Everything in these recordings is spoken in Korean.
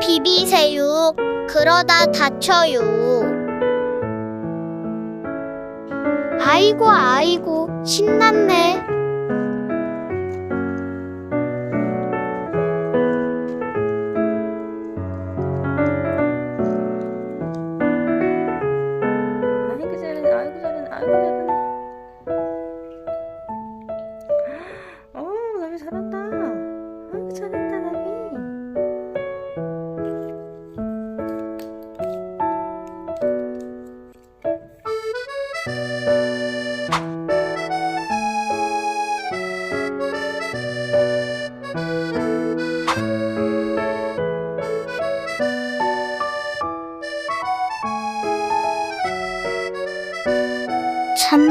비비세요. 그러다 다쳐요. 아이고, 아이고, 신났네. 잘하네 아이고 잘하네 어 잘한다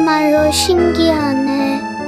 참말로 신기하네.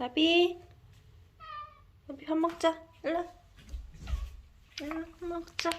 나비. 나비 밥 먹자. 일로 일로 밥 먹자